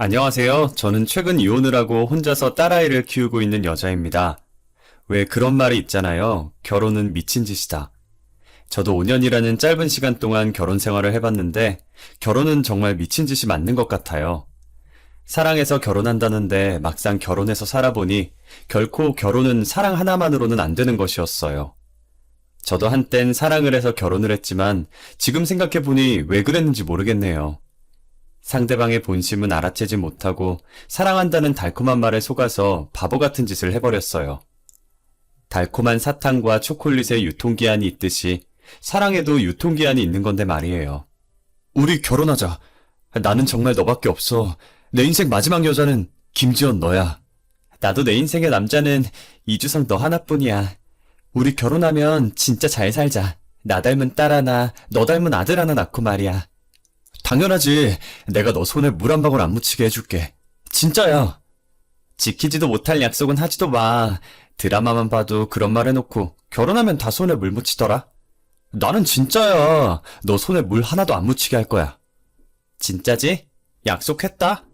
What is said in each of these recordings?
안녕하세요. 저는 최근 이혼을 하고 혼자서 딸아이를 키우고 있는 여자입니다. 왜 그런 말이 있잖아요. 결혼은 미친 짓이다. 저도 5년이라는 짧은 시간 동안 결혼 생활을 해봤는데, 결혼은 정말 미친 짓이 맞는 것 같아요. 사랑해서 결혼한다는데 막상 결혼해서 살아보니 결코 결혼은 사랑 하나만으로는 안 되는 것이었어요. 저도 한땐 사랑을 해서 결혼을 했지만 지금 생각해보니 왜 그랬는지 모르겠네요. 상대방의 본심은 알아채지 못하고 사랑한다는 달콤한 말에 속아서 바보 같은 짓을 해버렸어요. 달콤한 사탕과 초콜릿의 유통기한이 있듯이 사랑에도 유통기한이 있는 건데 말이에요. 우리 결혼하자. 나는 정말 너밖에 없어. 내 인생 마지막 여자는 김지연 너야. 나도 내 인생의 남자는 이주성 너 하나뿐이야. 우리 결혼하면 진짜 잘 살자. 나 닮은 딸 하나, 너 닮은 아들 하나 낳고 말이야. 당연하지. 내가 너 손에 물 한 방울 안 묻히게 해줄게. 진짜야. 지키지도 못할 약속은 하지도 마. 드라마만 봐도 그런 말 해놓고 결혼하면 다 손에 물 묻히더라. 나는 진짜야. 너 손에 물 하나도 안 묻히게 할 거야. 진짜지? 약속했다?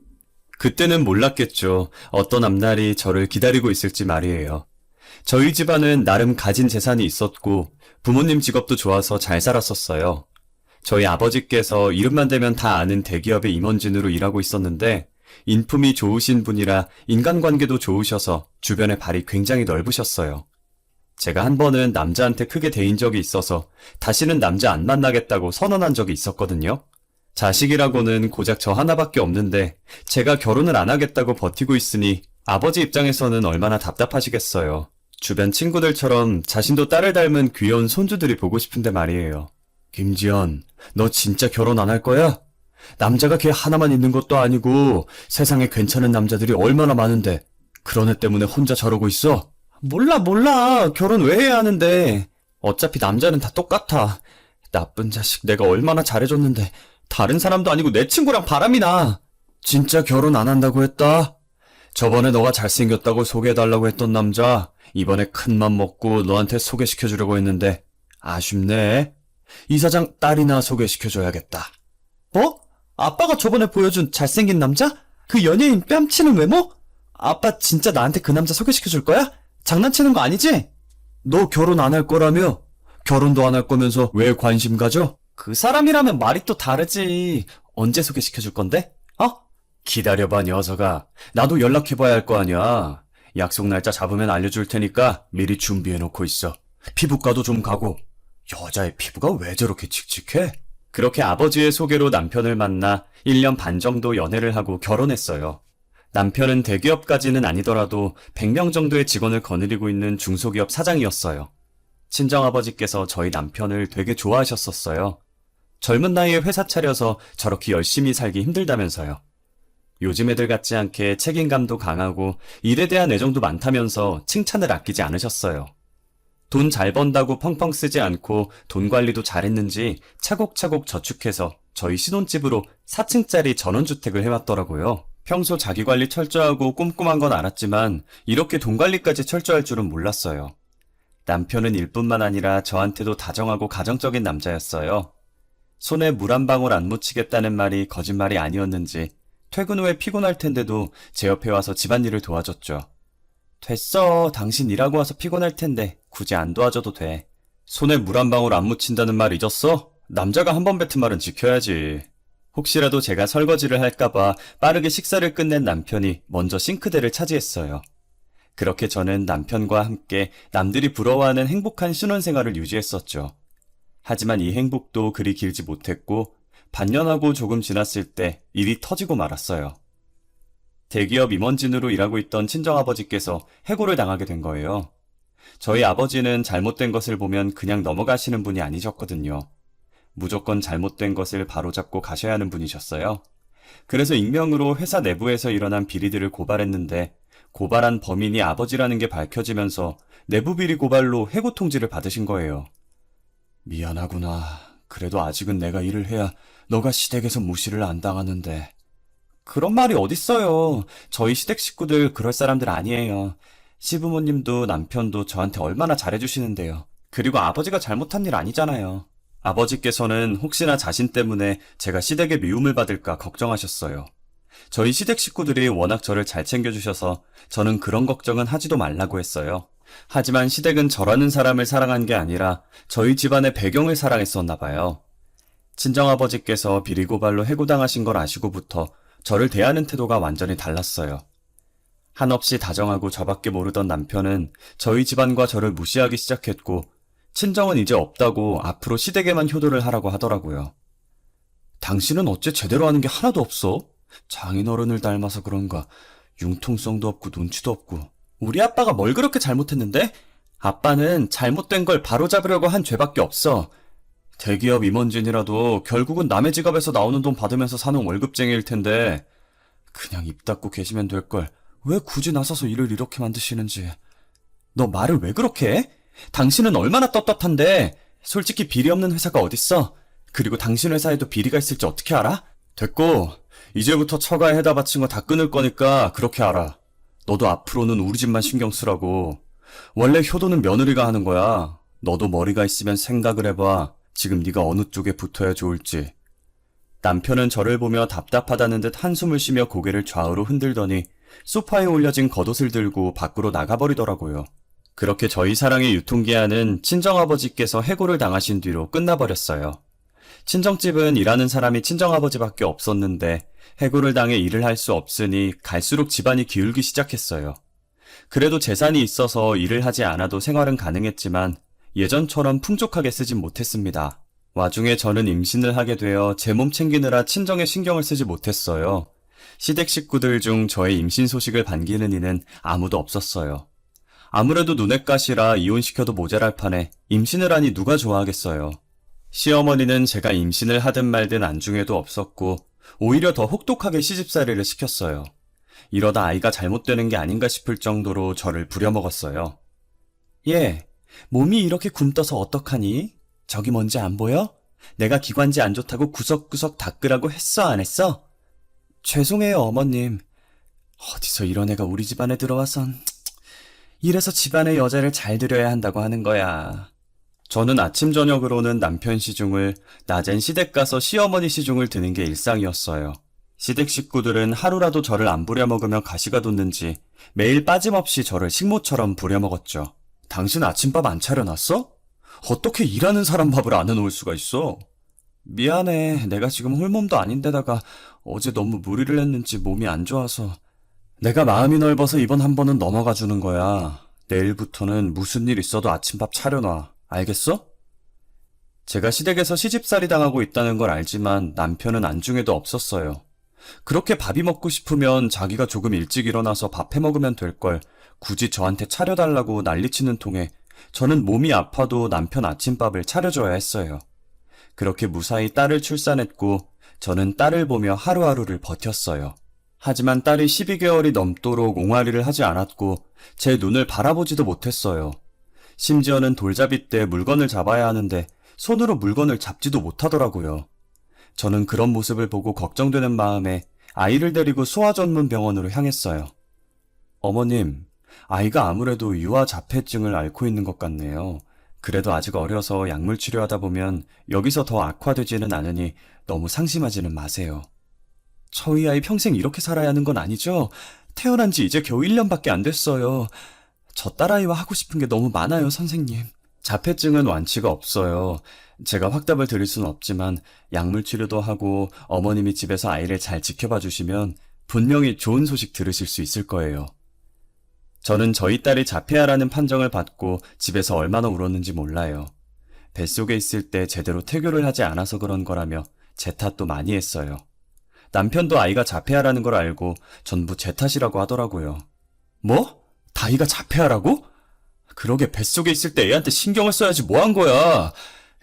그때는 몰랐겠죠. 어떤 앞날이 저를 기다리고 있을지 말이에요. 저희 집안은 나름 가진 재산이 있었고 부모님 직업도 좋아서 잘 살았었어요. 저희 아버지께서 이름만 대면 다 아는 대기업의 임원진으로 일하고 있었는데 인품이 좋으신 분이라 인간관계도 좋으셔서 주변의 발이 굉장히 넓으셨어요. 제가 한 번은 남자한테 크게 대인 적이 있어서 다시는 남자 안 만나겠다고 선언한 적이 있었거든요. 자식이라고는 고작 저 하나밖에 없는데 제가 결혼을 안 하겠다고 버티고 있으니 아버지 입장에서는 얼마나 답답하시겠어요. 주변 친구들처럼 자신도 딸을 닮은 귀여운 손주들이 보고 싶은데 말이에요. 김지연, 너 진짜 결혼 안 할 거야? 남자가 걔 하나만 있는 것도 아니고 세상에 괜찮은 남자들이 얼마나 많은데 그런 애 때문에 혼자 저러고 있어? 몰라 몰라. 결혼 왜 해야 하는데? 어차피 남자는 다 똑같아. 나쁜 자식 내가 얼마나 잘해줬는데. 다른 사람도 아니고 내 친구랑 바람이 나. 진짜 결혼 안 한다고 했다? 저번에 너가 잘생겼다고 소개해달라고 했던 남자 이번에 큰 맘 먹고 너한테 소개시켜주려고 했는데 아쉽네 이 사장 딸이나 소개시켜줘야겠다. 뭐? 아빠가 저번에 보여준 잘생긴 남자? 그 연예인 뺨치는 외모? 아빠 진짜 나한테 그 남자 소개시켜줄 거야? 장난치는 거 아니지? 너 결혼 안 할 거라며? 결혼도 안 할 거면서 왜 관심 가져? 그 사람이라면 말이 또 다르지. 언제 소개시켜줄 건데? 어? 기다려봐, 녀석아. 나도 연락해봐야 할 거 아니야. 약속 날짜 잡으면 알려줄 테니까 미리 준비해놓고 있어. 피부과도 좀 가고. 여자의 피부가 왜 저렇게 칙칙해? 그렇게 아버지의 소개로 남편을 만나 1년 반 정도 연애를 하고 결혼했어요. 남편은 대기업까지는 아니더라도 100명 정도의 직원을 거느리고 있는 중소기업 사장이었어요. 친정아버지께서 저희 남편을 되게 좋아하셨었어요. 젊은 나이에 회사 차려서 저렇게 열심히 살기 힘들다면서요. 요즘 애들 같지 않게 책임감도 강하고 일에 대한 애정도 많다면서 칭찬을 아끼지 않으셨어요. 돈 잘 번다고 펑펑 쓰지 않고 돈 관리도 잘했는지 차곡차곡 저축해서 저희 신혼집으로 4층짜리 전원주택을 해왔더라고요. 평소 자기 관리 철저하고 꼼꼼한 건 알았지만 이렇게 돈 관리까지 철저할 줄은 몰랐어요. 남편은 일뿐만 아니라 저한테도 다정하고 가정적인 남자였어요. 손에 물 한 방울 안 묻히겠다는 말이 거짓말이 아니었는지 퇴근 후에 피곤할 텐데도 제 옆에 와서 집안일을 도와줬죠. 됐어. 당신 일하고 와서 피곤할 텐데 굳이 안 도와줘도 돼. 손에 물 한 방울 안 묻힌다는 말 잊었어? 남자가 한 번 뱉은 말은 지켜야지. 혹시라도 제가 설거지를 할까봐 빠르게 식사를 끝낸 남편이 먼저 싱크대를 차지했어요. 그렇게 저는 남편과 함께 남들이 부러워하는 행복한 신혼생활을 유지했었죠. 하지만 이 행복도 그리 길지 못했고 반년하고 조금 지났을 때 일이 터지고 말았어요. 대기업 임원진으로 일하고 있던 친정아버지께서 해고를 당하게 된 거예요. 저희 아버지는 잘못된 것을 보면 그냥 넘어가시는 분이 아니셨거든요. 무조건 잘못된 것을 바로잡고 가셔야 하는 분이셨어요. 그래서 익명으로 회사 내부에서 일어난 비리들을 고발했는데 고발한 범인이 아버지라는 게 밝혀지면서 내부 비리 고발로 해고 통지를 받으신 거예요. 미안하구나. 그래도 아직은 내가 일을 해야 너가 시댁에서 무시를 안 당하는데. 그런 말이 어딨어요. 저희 시댁 식구들 그럴 사람들 아니에요. 시부모님도 남편도 저한테 얼마나 잘해주시는데요. 그리고 아버지가 잘못한 일 아니잖아요. 아버지께서는 혹시나 자신 때문에 제가 시댁의 미움을 받을까 걱정하셨어요. 저희 시댁 식구들이 워낙 저를 잘 챙겨주셔서 저는 그런 걱정은 하지도 말라고 했어요. 하지만 시댁은 저라는 사람을 사랑한 게 아니라 저희 집안의 배경을 사랑했었나 봐요. 친정아버지께서 비리고발로 해고당하신 걸 아시고부터 저를 대하는 태도가 완전히 달랐어요. 한없이 다정하고 저밖에 모르던 남편은 저희 집안과 저를 무시하기 시작했고, 친정은 이제 없다고 앞으로 시댁에만 효도를 하라고 하더라고요. 당신은 어째 제대로 하는 게 하나도 없어? 장인어른을 닮아서 그런가. 융통성도 없고 눈치도 없고. 우리 아빠가 뭘 그렇게 잘못했는데? 아빠는 잘못된 걸 바로잡으려고 한 죄밖에 없어. 대기업 임원진이라도 결국은 남의 지갑에서 나오는 돈 받으면서 사는 월급쟁이일 텐데 그냥 입 닫고 계시면 될 걸. 왜 굳이 나서서 일을 이렇게 만드시는지. 너 말을 왜 그렇게 해? 당신은 얼마나 떳떳한데. 솔직히 비리 없는 회사가 어딨어? 그리고 당신 회사에도 비리가 있을지 어떻게 알아? 됐고 이제부터 처가에 해다 바친 거 다 끊을 거니까 그렇게 알아. 너도 앞으로는 우리 집만 신경 쓰라고. 원래 효도는 며느리가 하는 거야. 너도 머리가 있으면 생각을 해봐 지금 네가 어느 쪽에 붙어야 좋을지. 남편은 저를 보며 답답하다는 듯 한숨을 쉬며 고개를 좌우로 흔들더니 소파에 올려진 겉옷을 들고 밖으로 나가버리더라고요. 그렇게 저희 사랑의 유통기한은 친정아버지께서 해고를 당하신 뒤로 끝나버렸어요. 친정집은 일하는 사람이 친정아버지밖에 없었는데 해고를 당해 일을 할 수 없으니 갈수록 집안이 기울기 시작했어요. 그래도 재산이 있어서 일을 하지 않아도 생활은 가능했지만 예전처럼 풍족하게 쓰진 못했습니다. 와중에 저는 임신을 하게 되어 제 몸 챙기느라 친정에 신경을 쓰지 못했어요. 시댁 식구들 중 저의 임신 소식을 반기는 이는 아무도 없었어요. 아무래도 눈엣가시라 이혼시켜도 모자랄 판에 임신을 하니 누가 좋아하겠어요. 시어머니는 제가 임신을 하든 말든 안중에도 없었고 오히려 더 혹독하게 시집살이를 시켰어요. 이러다 아이가 잘못되는 게 아닌가 싶을 정도로 저를 부려먹었어요. 예, 몸이 이렇게 굼떠서 어떡하니? 저기 뭔지 안 보여? 내가 기관지 안 좋다고 구석구석 닦으라고 했어, 안 했어? 죄송해요, 어머님. 어디서 이런 애가 우리 집안에 들어와선. 이래서 집안의 여자를 잘 들여야 한다고 하는 거야. 저는 아침 저녁으로는 남편 시중을, 낮엔 시댁 가서 시어머니 시중을 드는 게 일상이었어요. 시댁 식구들은 하루라도 저를 안 부려먹으면 가시가 돋는지 매일 빠짐없이 저를 식모처럼 부려먹었죠. 당신 아침밥 안 차려놨어? 어떻게 일하는 사람 밥을 안 해놓을 수가 있어? 미안해. 내가 지금 홀몸도 아닌데다가 어제 너무 무리를 했는지 몸이 안 좋아서. 내가 마음이 넓어서 이번 한 번은 넘어가 주는 거야. 내일부터는 무슨 일 있어도 아침밥 차려놔. 알겠어? 제가 시댁에서 시집살이 당하고 있다는 걸 알지만 남편은 안중에도 없었어요. 그렇게 밥이 먹고 싶으면 자기가 조금 일찍 일어나서 밥 해 먹으면 될 걸 굳이 저한테 차려달라고 난리치는 통에 저는 몸이 아파도 남편 아침밥을 차려줘야 했어요. 그렇게 무사히 딸을 출산했고 저는 딸을 보며 하루하루를 버텼어요. 하지만 딸이 12개월이 넘도록 옹알이를 하지 않았고 제 눈을 바라보지도 못했어요. 심지어는 돌잡이 때 물건을 잡아야 하는데 손으로 물건을 잡지도 못하더라고요. 저는 그런 모습을 보고 걱정되는 마음에 아이를 데리고 소아 전문 병원으로 향했어요. 어머님, 아이가 아무래도 유아 자폐증을 앓고 있는 것 같네요. 그래도 아직 어려서 약물 치료하다 보면 여기서 더 악화되지는 않으니 너무 상심하지는 마세요. 저희 아이 평생 이렇게 살아야 하는 건 아니죠? 태어난 지 이제 겨우 1년밖에 안 됐어요. 저 딸아이와 하고 싶은 게 너무 많아요, 선생님. 자폐증은 완치가 없어요. 제가 확답을 드릴 수는 없지만 약물 치료도 하고 어머님이 집에서 아이를 잘 지켜봐 주시면 분명히 좋은 소식 들으실 수 있을 거예요. 저는 저희 딸이 자폐아라는 판정을 받고 집에서 얼마나 울었는지 몰라요. 뱃속에 있을 때 제대로 태교를 하지 않아서 그런 거라며 제 탓도 많이 했어요. 남편도 아이가 자폐아라는 걸 알고 전부 제 탓이라고 하더라고요. 뭐? 다이가 자폐아라고? 그러게 뱃속에 있을 때 애한테 신경을 써야지 뭐 한 거야.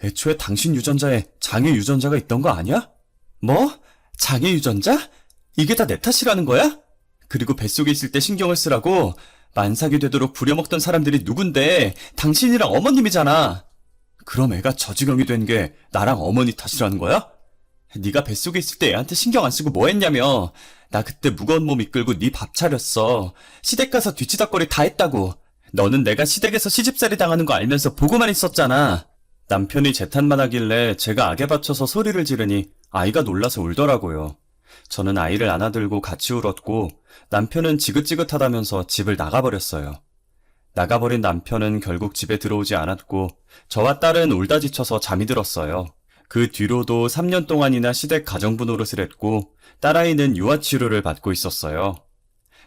애초에 당신 유전자에 장애 유전자가 있던 거 아니야? 뭐? 장애 유전자? 이게 다 내 탓이라는 거야? 그리고 뱃속에 있을 때 신경을 쓰라고 만삭이 되도록 부려먹던 사람들이 누군데 당신이랑 어머님이잖아. 그럼 애가 저 지경이 된 게 나랑 어머니 탓이라는 거야? 네가 뱃속에 있을 때 애한테 신경 안 쓰고 뭐 했냐며. 나 그때 무거운 몸 이끌고 네 밥 차렸어. 시댁 가서 뒤치다거리 다 했다고. 너는 내가 시댁에서 시집살이 당하는 거 알면서 보고만 있었잖아. 남편이 제 탓만 하길래 제가 악에 받쳐서 소리를 지르니 아이가 놀라서 울더라고요. 저는 아이를 안아들고 같이 울었고 남편은 지긋지긋하다면서 집을 나가버렸어요. 나가버린 남편은 결국 집에 들어오지 않았고 저와 딸은 울다 지쳐서 잠이 들었어요. 그 뒤로도 3년 동안이나 시댁 가정부 노릇을 했고 딸아이는 유아치료를 받고 있었어요.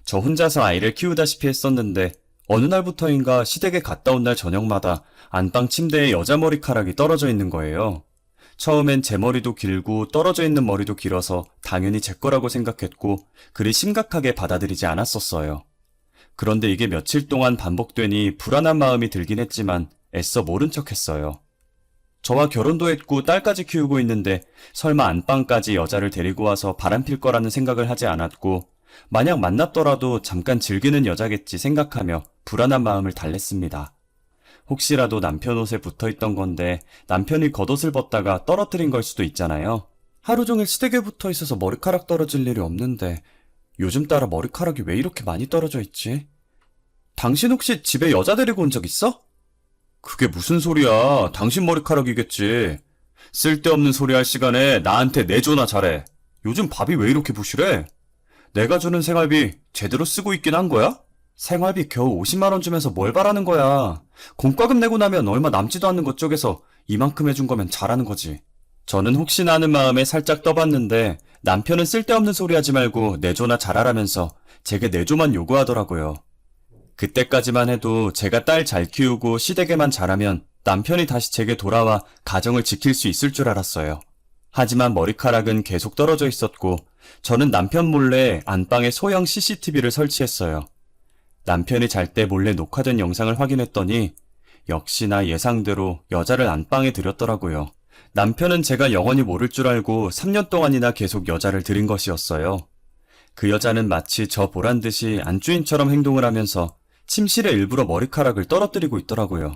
저 혼자서 아이를 키우다시피 했었는데 어느 날부터인가 시댁에 갔다 온 날 저녁마다 안방 침대에 여자 머리카락이 떨어져 있는 거예요. 처음엔 제 머리도 길고 떨어져 있는 머리도 길어서 당연히 제 거라고 생각했고 그리 심각하게 받아들이지 않았었어요. 그런데 이게 며칠 동안 반복되니 불안한 마음이 들긴 했지만 애써 모른 척 했어요. 저와 결혼도 했고 딸까지 키우고 있는데 설마 안방까지 여자를 데리고 와서 바람필 거라는 생각을 하지 않았고 만약 만났더라도 잠깐 즐기는 여자겠지 생각하며 불안한 마음을 달랬습니다. 혹시라도 남편 옷에 붙어 있던 건데 남편이 겉옷을 벗다가 떨어뜨린 걸 수도 있잖아요. 하루 종일 시댁에 붙어 있어서 머리카락 떨어질 일이 없는데 요즘 따라 머리카락이 왜 이렇게 많이 떨어져 있지? 당신 혹시 집에 여자 데리고 온 적 있어? 그게 무슨 소리야. 당신 머리카락이겠지. 쓸데없는 소리 할 시간에 나한테 내조나 잘해. 요즘 밥이 왜 이렇게 부실해? 내가 주는 생활비 제대로 쓰고 있긴 한 거야? 생활비 겨우 50만원 주면서 뭘 바라는 거야. 공과금 내고 나면 얼마 남지도 않는 것 쪽에서 이만큼 해준 거면 잘하는 거지. 저는 혹시나 하는 마음에 살짝 떠봤는데 남편은 쓸데없는 소리 하지 말고 내조나 잘하라면서 제게 내조만 요구하더라고요. 그때까지만 해도 제가 딸 잘 키우고 시댁에만 잘하면 남편이 다시 제게 돌아와 가정을 지킬 수 있을 줄 알았어요. 하지만 머리카락은 계속 떨어져 있었고 저는 남편 몰래 안방에 소형 CCTV를 설치했어요. 남편이 잘 때 몰래 녹화된 영상을 확인했더니 역시나 예상대로 여자를 안방에 들였더라고요. 남편은 제가 영원히 모를 줄 알고 3년 동안이나 계속 여자를 들인 것이었어요. 그 여자는 마치 저 보란 듯이 안주인처럼 행동을 하면서 침실에 일부러 머리카락을 떨어뜨리고 있더라고요.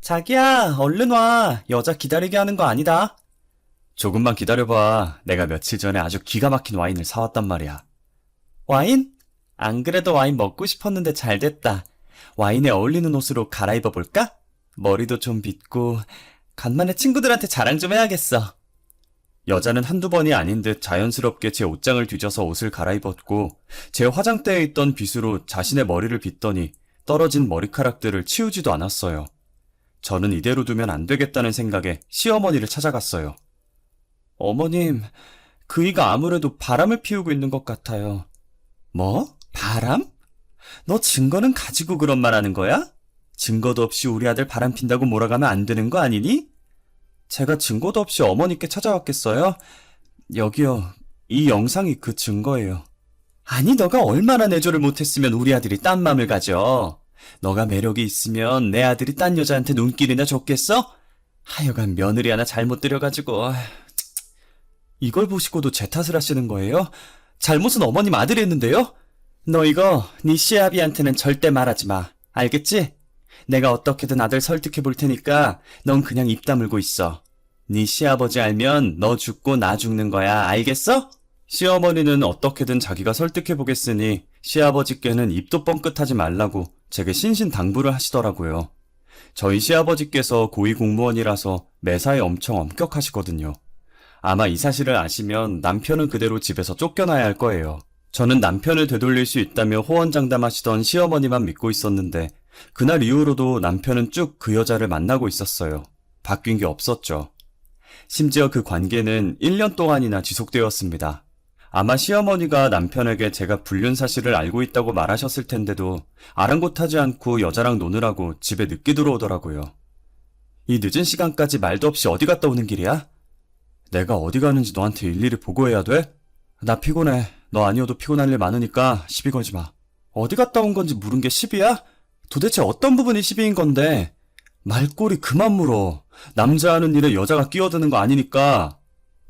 자기야, 얼른 와. 여자 기다리게 하는 거 아니다. 조금만 기다려봐. 내가 며칠 전에 아주 기가 막힌 와인을 사왔단 말이야. 와인? 안 그래도 와인 먹고 싶었는데 잘 됐다. 와인에 어울리는 옷으로 갈아입어 볼까? 머리도 좀 빗고, 간만에 친구들한테 자랑 좀 해야겠어. 여자는 한두 번이 아닌 듯 자연스럽게 제 옷장을 뒤져서 옷을 갈아입었고, 제 화장대에 있던 빗으로 자신의 머리를 빗더니 떨어진 머리카락들을 치우지도 않았어요. 저는 이대로 두면 안 되겠다는 생각에 시어머니를 찾아갔어요. 어머님, 그이가 아무래도 바람을 피우고 있는 것 같아요. 뭐? 바람? 너 증거는 가지고 그런 말 하는 거야? 증거도 없이 우리 아들 바람 핀다고 몰아가면 안 되는 거 아니니? 제가 증거도 없이 어머니께 찾아왔겠어요? 여기요. 이 영상이 그 증거예요. 아니, 너가 얼마나 내조를 못했으면 우리 아들이 딴 맘을 가져. 너가 매력이 있으면 내 아들이 딴 여자한테 눈길이나 줬겠어? 하여간 며느리 하나 잘못 들여가지고. 이걸 보시고도 제 탓을 하시는 거예요? 잘못은 어머님 아들이 했는데요? 너 이거 네 시아비한테는 절대 말하지 마. 알겠지? 내가 어떻게든 아들 설득해 볼 테니까 넌 그냥 입 다물고 있어. 네 시아버지 알면 너 죽고 나 죽는 거야. 알겠어? 시어머니는 어떻게든 자기가 설득해 보겠으니 시아버지께는 입도 뻥끗하지 말라고 제게 신신당부를 하시더라고요. 저희 시아버지께서 고위 공무원이라서 매사에 엄청 엄격하시거든요. 아마 이 사실을 아시면 남편은 그대로 집에서 쫓겨나야 할 거예요. 저는 남편을 되돌릴 수 있다며 호언장담하시던 시어머니만 믿고 있었는데 그날 이후로도 남편은 쭉 그 여자를 만나고 있었어요. 바뀐 게 없었죠. 심지어 그 관계는 1년 동안이나 지속되었습니다. 아마 시어머니가 남편에게 제가 불륜 사실을 알고 있다고 말하셨을 텐데도 아랑곳하지 않고 여자랑 노느라고 집에 늦게 들어오더라고요. 이 늦은 시간까지 말도 없이 어디 갔다 오는 길이야? 내가 어디 가는지 너한테 일일이 보고해야 돼? 나 피곤해. 너 아니어도 피곤할 일 많으니까 시비 걸지 마. 어디 갔다 온 건지 물은 게 시비야? 도대체 어떤 부분이 시비인 건데? 말꼬리 그만 물어. 남자 하는 일에 여자가 끼어드는 거 아니니까.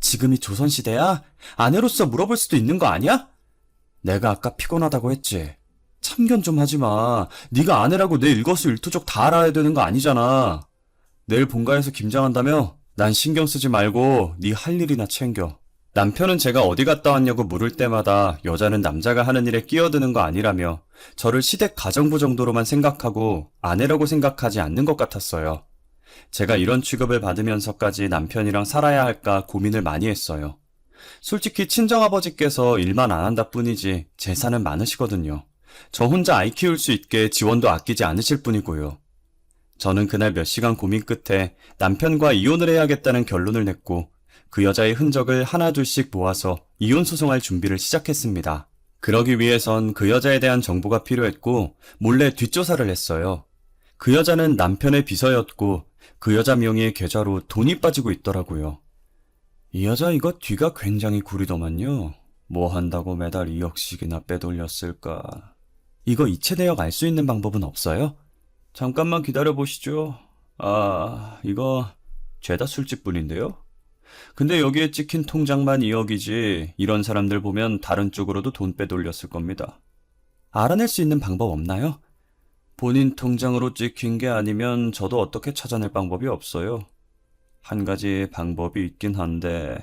지금이 조선시대야? 아내로서 물어볼 수도 있는 거 아니야? 내가 아까 피곤하다고 했지. 참견 좀 하지 마. 네가 아내라고 내 일거수일투족 다 알아야 되는 거 아니잖아. 내일 본가에서 김장한다며? 난 신경 쓰지 말고 네 할 일이나 챙겨. 남편은 제가 어디 갔다 왔냐고 물을 때마다 여자는 남자가 하는 일에 끼어드는 거 아니라며 저를 시댁 가정부 정도로만 생각하고 아내라고 생각하지 않는 것 같았어요. 제가 이런 취급을 받으면서까지 남편이랑 살아야 할까 고민을 많이 했어요. 솔직히 친정아버지께서 일만 안 한다 뿐이지 재산은 많으시거든요. 저 혼자 아이 키울 수 있게 지원도 아끼지 않으실 뿐이고요. 저는 그날 몇 시간 고민 끝에 남편과 이혼을 해야겠다는 결론을 냈고 그 여자의 흔적을 하나둘씩 모아서 이혼 소송할 준비를 시작했습니다. 그러기 위해선 그 여자에 대한 정보가 필요했고 몰래 뒷조사를 했어요. 그 여자는 남편의 비서였고 그 여자 명의의 계좌로 돈이 빠지고 있더라고요. 이 여자 이거 뒤가 굉장히 구리더만요. 뭐 한다고 매달 2억씩이나 빼돌렸을까. 이거 이체 내역 알 수 있는 방법은 없어요? 잠깐만 기다려 보시죠. 아, 이거 죄다 술집뿐인데요? 근데 여기에 찍힌 통장만 2억이지 이런 사람들 보면 다른 쪽으로도 돈 빼돌렸을 겁니다. 알아낼 수 있는 방법 없나요? 본인 통장으로 찍힌 게 아니면 저도 어떻게 찾아낼 방법이 없어요. 한 가지 방법이 있긴 한데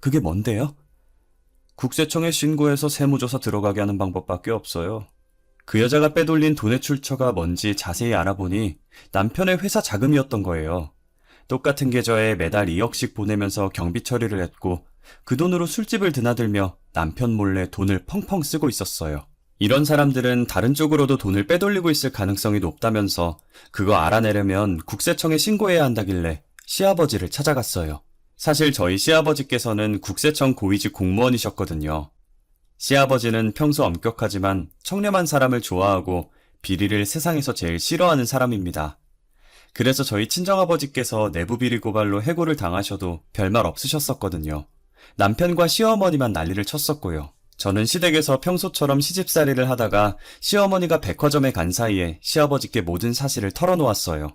그게 뭔데요? 국세청에 신고해서 세무조사 들어가게 하는 방법밖에 없어요. 그 여자가 빼돌린 돈의 출처가 뭔지 자세히 알아보니 남편의 회사 자금이었던 거예요. 똑같은 계좌에 매달 2억씩 보내면서 경비 처리를 했고 그 돈으로 술집을 드나들며 남편 몰래 돈을 펑펑 쓰고 있었어요. 이런 사람들은 다른 쪽으로도 돈을 빼돌리고 있을 가능성이 높다면서 그거 알아내려면 국세청에 신고해야 한다길래 시아버지를 찾아갔어요. 사실 저희 시아버지께서는 국세청 고위직 공무원이셨거든요. 시아버지는 평소 엄격하지만 청렴한 사람을 좋아하고 비리를 세상에서 제일 싫어하는 사람입니다. 그래서 저희 친정아버지께서 내부 비리 고발로 해고를 당하셔도 별말 없으셨었거든요. 남편과 시어머니만 난리를 쳤었고요. 저는 시댁에서 평소처럼 시집살이를 하다가 시어머니가 백화점에 간 사이에 시아버지께 모든 사실을 털어놓았어요.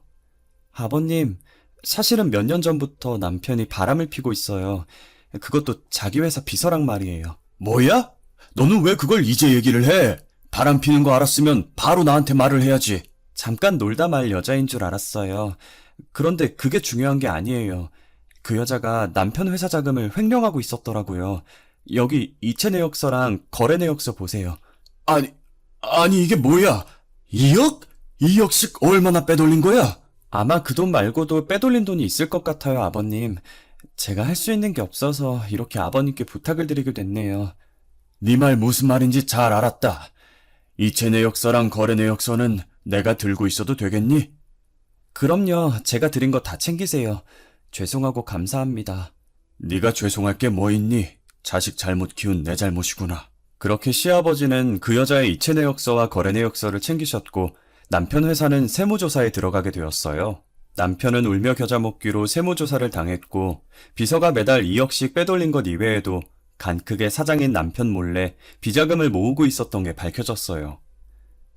아버님, 사실은 몇 년 전부터 남편이 바람을 피고 있어요. 그것도 자기 회사 비서랑 말이에요. 뭐야? 너는 왜 그걸 이제 얘기를 해? 바람 피는 거 알았으면 바로 나한테 말을 해야지. 잠깐 놀다 말 여자인 줄 알았어요. 그런데 그게 중요한 게 아니에요. 그 여자가 남편 회사 자금을 횡령하고 있었더라고요. 여기 이체 내역서랑 거래 내역서 보세요. 아니, 아니 이게 뭐야? 2억? 2억씩 얼마나 빼돌린 거야? 아마 그 돈 말고도 빼돌린 돈이 있을 것 같아요, 아버님. 제가 할 수 있는 게 없어서 이렇게 아버님께 부탁을 드리게 됐네요. 네 말 무슨 말인지 잘 알았다. 이체 내역서랑 거래 내역서는 내가 들고 있어도 되겠니? 그럼요, 제가 드린 거 다 챙기세요. 죄송하고 감사합니다. 네가 죄송할 게 뭐 있니? 자식 잘못 키운 내 잘못이구나. 그렇게 시아버지는 그 여자의 이체 내역서와 거래 내역서를 챙기셨고 남편 회사는 세무조사에 들어가게 되었어요. 남편은 울며 겨자 먹기로 세무조사를 당했고 비서가 매달 2억씩 빼돌린 것 이외에도 간 크게 사장인 남편 몰래 비자금을 모으고 있었던 게 밝혀졌어요.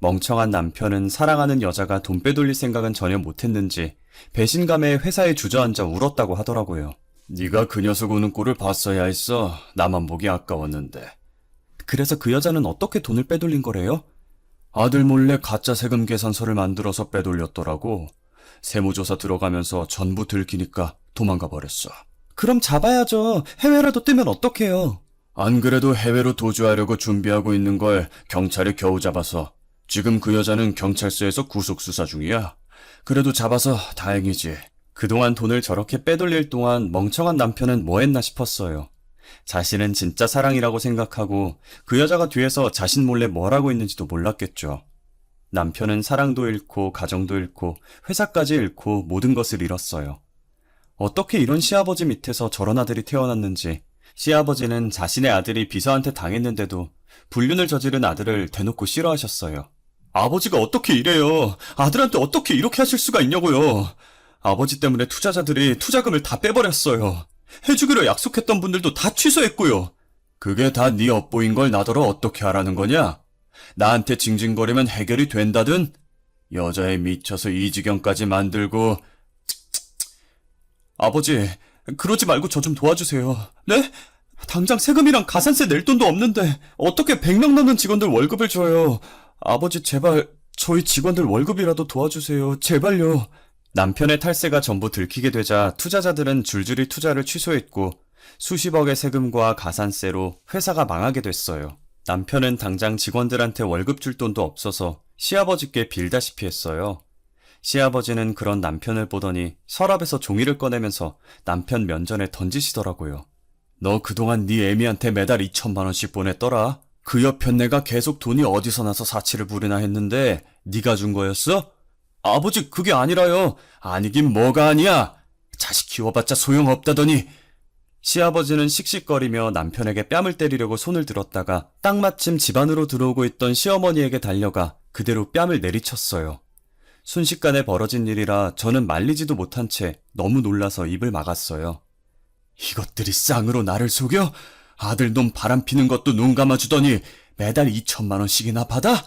멍청한 남편은 사랑하는 여자가 돈 빼돌릴 생각은 전혀 못했는지 배신감에 회사에 주저앉아 울었다고 하더라고요. 네가 그 녀석 우는 꼴을 봤어야 했어. 나만 보기 아까웠는데. 그래서 그 여자는 어떻게 돈을 빼돌린 거래요? 아들 몰래 가짜 세금 계산서를 만들어서 빼돌렸더라고. 세무조사 들어가면서 전부 들키니까 도망가 버렸어. 그럼 잡아야죠. 해외라도 뜨면 어떡해요? 안 그래도 해외로 도주하려고 준비하고 있는 걸 경찰이 겨우 잡아서 지금 그 여자는 경찰서에서 구속 수사 중이야. 그래도 잡아서 다행이지. 그동안 돈을 저렇게 빼돌릴 동안 멍청한 남편은 뭐 했나 싶었어요. 자신은 진짜 사랑이라고 생각하고 그 여자가 뒤에서 자신 몰래 뭘 하고 있는지도 몰랐겠죠. 남편은 사랑도 잃고 가정도 잃고 회사까지 잃고 모든 것을 잃었어요. 어떻게 이런 시아버지 밑에서 저런 아들이 태어났는지 시아버지는 자신의 아들이 비서한테 당했는데도 불륜을 저지른 아들을 대놓고 싫어하셨어요. 아버지가 어떻게 이래요? 아들한테 어떻게 이렇게 하실 수가 있냐고요? 아버지 때문에 투자자들이 투자금을 다 빼버렸어요. 해주기로 약속했던 분들도 다 취소했고요. 그게 다 네 업보인 걸 나더러 어떻게 하라는 거냐? 나한테 징징거리면 해결이 된다든? 여자에 미쳐서 이 지경까지 만들고 아버지, 그러지 말고 저 좀 도와주세요. 네? 당장 세금이랑 가산세 낼 돈도 없는데 어떻게 100명 넘는 직원들 월급을 줘요? 아버지 제발 저희 직원들 월급이라도 도와주세요. 제발요. 남편의 탈세가 전부 들키게 되자 투자자들은 줄줄이 투자를 취소했고 수십억의 세금과 가산세로 회사가 망하게 됐어요. 남편은 당장 직원들한테 월급 줄 돈도 없어서 시아버지께 빌다시피 했어요. 시아버지는 그런 남편을 보더니 서랍에서 종이를 꺼내면서 남편 면전에 던지시더라고요. 너 그동안 네 애미한테 매달 2천만 원씩 보냈더라. 그 옆엔 내가 계속 돈이 어디서 나서 사치를 부리나 했는데 네가 준 거였어? 아버지 그게 아니라요. 아니긴 뭐가 아니야. 자식 키워봤자 소용없다더니 시아버지는 씩씩거리며 남편에게 뺨을 때리려고 손을 들었다가 딱 마침 집 안으로 들어오고 있던 시어머니에게 달려가 그대로 뺨을 내리쳤어요. 순식간에 벌어진 일이라 저는 말리지도 못한 채 너무 놀라서 입을 막았어요. 이것들이 쌍으로 나를 속여? 아들 놈 바람 피는 것도 눈 감아주더니 매달 2천만 원씩이나 받아?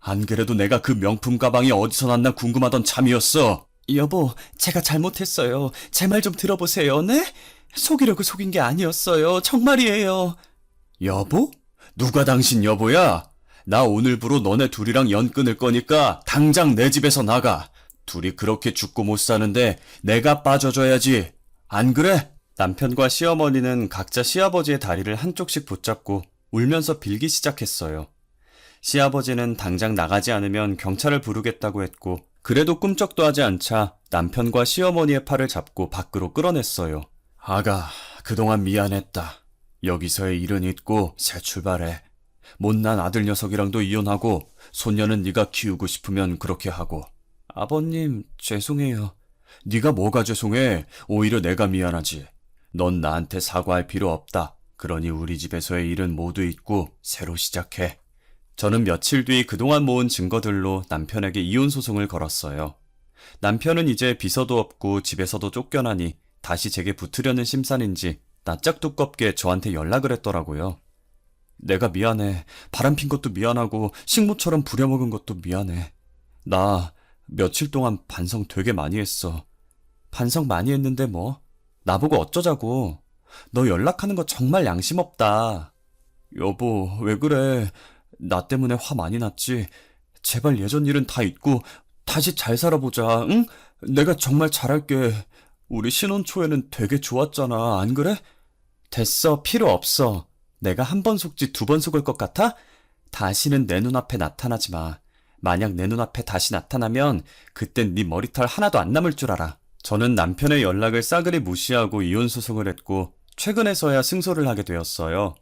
안 그래도 내가 그 명품 가방이 어디서 났나 궁금하던 참이었어. 여보, 제가 잘못했어요. 제 말 좀 들어보세요, 네? 속이려고 속인 게 아니었어요. 정말이에요. 여보? 누가 당신 여보야? 나 오늘부로 너네 둘이랑 연 끊을 거니까 당장 내 집에서 나가. 둘이 그렇게 죽고 못 사는데 내가 빠져줘야지. 안 그래? 남편과 시어머니는 각자 시아버지의 다리를 한쪽씩 붙잡고 울면서 빌기 시작했어요. 시아버지는 당장 나가지 않으면 경찰을 부르겠다고 했고, 그래도 꿈쩍도 하지 않자 남편과 시어머니의 팔을 잡고 밖으로 끌어냈어요. 아가, 그동안 미안했다. 여기서의 일은 잊고 새 출발해. 못난 아들 녀석이랑도 이혼하고 손녀는 네가 키우고 싶으면 그렇게 하고. 아버님, 죄송해요. 네가 뭐가 죄송해? 오히려 내가 미안하지. 넌 나한테 사과할 필요 없다. 그러니 우리 집에서의 일은 모두 잊고 새로 시작해. 저는 며칠 뒤 그동안 모은 증거들로 남편에게 이혼 소송을 걸었어요. 남편은 이제 비서도 없고 집에서도 쫓겨나니 다시 제게 붙으려는 심산인지 낯짝 두껍게 저한테 연락을 했더라고요. 내가 미안해. 바람핀 것도 미안하고 식모처럼 부려먹은 것도 미안해. 나 며칠 동안 반성 되게 많이 했어. 반성 많이 했는데 뭐. 나보고 어쩌자고. 너 연락하는 거 정말 양심 없다. 여보, 왜 그래? 나 때문에 화 많이 났지. 제발 예전 일은 다 잊고 다시 잘 살아보자, 응? 내가 정말 잘할게. 우리 신혼 초에는 되게 좋았잖아, 안 그래? 됐어, 필요 없어. 내가 한 번 속지 두 번 속을 것 같아? 다시는 내 눈앞에 나타나지 마. 만약 내 눈앞에 다시 나타나면 그땐 네 머리털 하나도 안 남을 줄 알아. 저는 남편의 연락을 싸그리 무시하고 이혼 소송을 했고 최근에서야 승소를 하게 되었어요.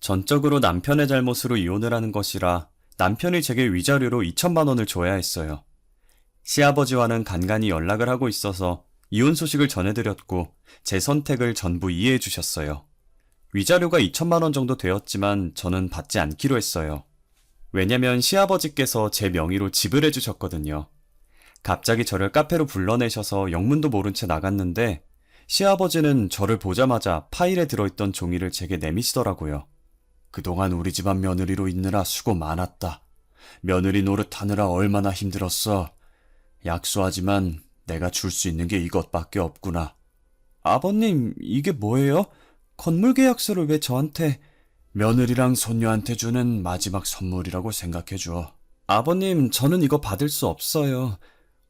전적으로 남편의 잘못으로 이혼을 하는 것이라 남편이 제게 위자료로 2천만 원을 줘야 했어요. 시아버지와는 간간히 연락을 하고 있어서 이혼 소식을 전해드렸고 제 선택을 전부 이해해 주셨어요. 위자료가 2천만 원 정도 되었지만 저는 받지 않기로 했어요. 왜냐면 시아버지께서 제 명의로 지불해 주셨거든요. 갑자기 저를 카페로 불러내셔서 영문도 모른 채 나갔는데 시아버지는 저를 보자마자 파일에 들어있던 종이를 제게 내미시더라고요. 그동안 우리 집안 며느리로 있느라 수고 많았다. 며느리 노릇하느라 얼마나 힘들었어. 약소하지만 내가 줄 수 있는 게 이것밖에 없구나. 아버님, 이게 뭐예요? 건물 계약서를 왜 저한테... 며느리랑 손녀한테 주는 마지막 선물이라고 생각해줘. 아버님, 저는 이거 받을 수 없어요.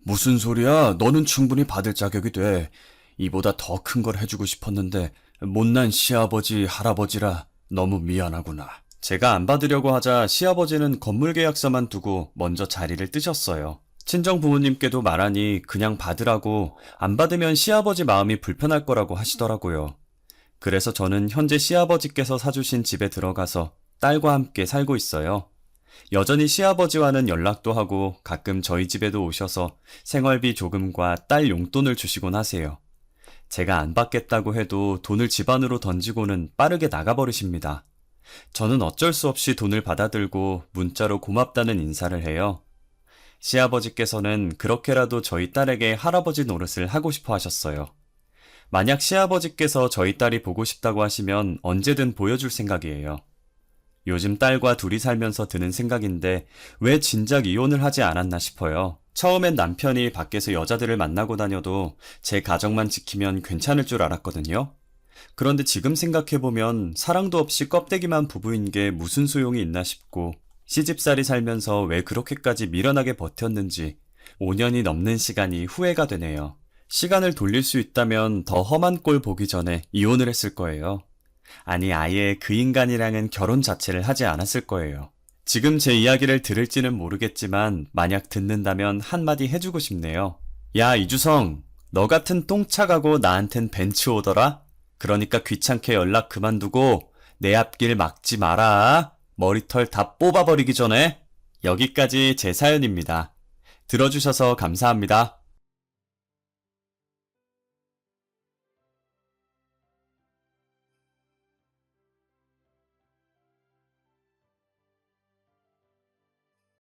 무슨 소리야? 너는 충분히 받을 자격이 돼. 이보다 더 큰 걸 해주고 싶었는데 못난 시아버지, 할아버지라 너무 미안하구나. 제가 안 받으려고 하자 시아버지는 건물 계약서만 두고 먼저 자리를 뜨셨어요. 친정 부모님께도 말하니 그냥 받으라고 안 받으면 시아버지 마음이 불편할 거라고 하시더라고요. 그래서 저는 현재 시아버지께서 사주신 집에 들어가서 딸과 함께 살고 있어요. 여전히 시아버지와는 연락도 하고 가끔 저희 집에도 오셔서 생활비 조금과 딸 용돈을 주시곤 하세요. 제가 안 받겠다고 해도 돈을 집안으로 던지고는 빠르게 나가버리십니다. 저는 어쩔 수 없이 돈을 받아들고 문자로 고맙다는 인사를 해요. 시아버지께서는 그렇게라도 저희 딸에게 할아버지 노릇을 하고 싶어 하셨어요. 만약 시아버지께서 저희 딸이 보고 싶다고 하시면 언제든 보여줄 생각이에요. 요즘 딸과 둘이 살면서 드는 생각인데 왜 진작 이혼을 하지 않았나 싶어요. 처음엔 남편이 밖에서 여자들을 만나고 다녀도 제 가정만 지키면 괜찮을 줄 알았거든요. 그런데 지금 생각해보면 사랑도 없이 껍데기만 부부인 게 무슨 소용이 있나 싶고 시집살이 살면서 왜 그렇게까지 미련하게 버텼는지 5년이 넘는 시간이 후회가 되네요. 시간을 돌릴 수 있다면 더 험한 꼴 보기 전에 이혼을 했을 거예요. 아니, 아예 그 인간이랑은 결혼 자체를 하지 않았을 거예요. 지금 제 이야기를 들을지는 모르겠지만, 만약 듣는다면 한마디 해주고 싶네요. 야, 이주성, 너 같은 똥차가고 나한텐 벤츠 오더라? 그러니까 귀찮게 연락 그만두고 내 앞길 막지 마라. 머리털 다 뽑아버리기 전에. 여기까지 제 사연입니다. 들어주셔서 감사합니다.